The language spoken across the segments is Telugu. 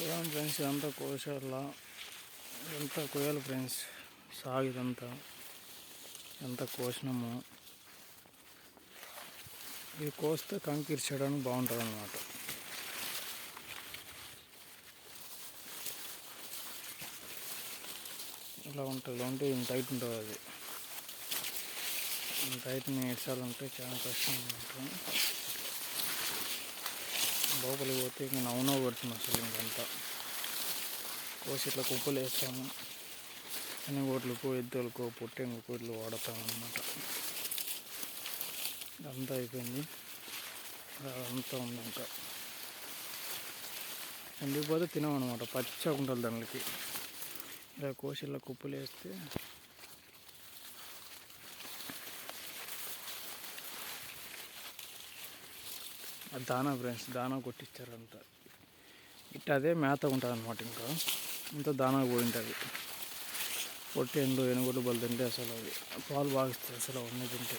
చూడండి ఫ్రెండ్స్ ఇదంతా కోశాల ఎంత కోయాలి ఫ్రెండ్స్. సాగు ఇదంతా. ఎంత కోసినాము. ఇది కోస్తే కంకీర్ చేయడానికి బాగుంటుంది అన్నమాట ఇలా ఉంటుంది. అంటే ఉంటే ఇంత ఉంటుంది అది. ఇంత హైట్ని ఇచ్చాలంటే చాలా కష్టం ఉంటుంది లోపలికి పోతే ఇంక నవ్వునో కొడుతుంది అసలు ఇంకంతా. కోసి ఇట్లా కుప్పలు వేస్తాము. అన్ని కోట్లకు ఎద్దులకు పుట్టెంగు కోట్లు వాడతాం అనమాట ఇదంతా అయిపోయింది. అదంతా ఉంది ఇంకా. ఎండిపోతే తినమన్నమాట. పచ్చగా ఉంటుంది దానికి. ఇలా కోసి ఇలా కుప్పలు వేస్తే అది దానా ఫ్రెండ్స్ దానా కొట్టించారంట ఇట్లా అదే మేత ఉంటుంది అనమాట ఇంకా. ఇంత దానా పోయింటుంది. పొట్టి ఎండు ఎనుగోడు బలు తింటే అసలు అది పాలు బాగా ఇస్తాయి అసలు అవన్నీ తింటే.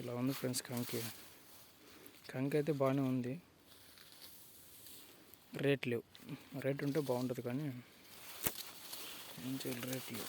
ఇలా ఉంది ఫ్రెండ్స్ కంకి. కంకి అయితే బాగానే ఉంది. రేట్ లేవు రేట్ ఉంటే బాగుంటుంది కానీ ఏం చేయాలి రేట్ లేవు